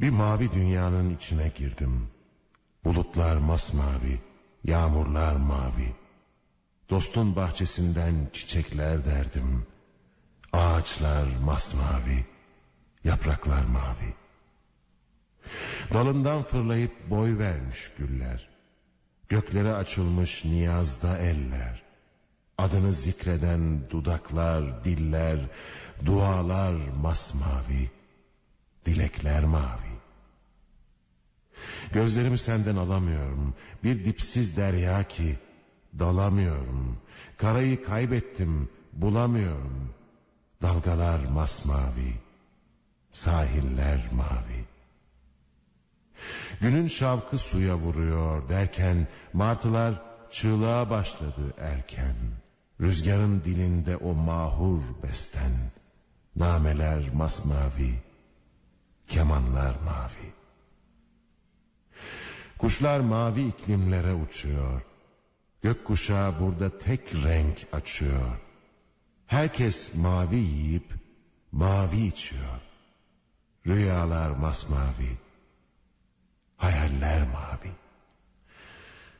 Bir mavi dünyanın içine girdim. Bulutlar masmavi, yağmurlar mavi. Dostun bahçesinden çiçekler derdim. Ağaçlar masmavi, yapraklar mavi. Dalından fırlayıp boy vermiş güller. Göklere açılmış niyazda eller. Adını zikreden dudaklar, diller, dualar masmavi, dilekler mavi. Gözlerimi senden alamıyorum. Bir dipsiz derya ki dalamıyorum. Karayı kaybettim, bulamıyorum. Dalgalar masmavi, sahiller mavi. Günün şavkı suya vuruyor derken martılar çığlığa başladı erken. Rüzgarın dilinde o mahur besten. Nameler masmavi, kemanlar mavi. Kuşlar mavi iklimlere uçuyor. Gökkuşağı burada tek renk açıyor. Herkes mavi yiyip mavi içiyor. Rüyalar masmavi, hayaller mavi.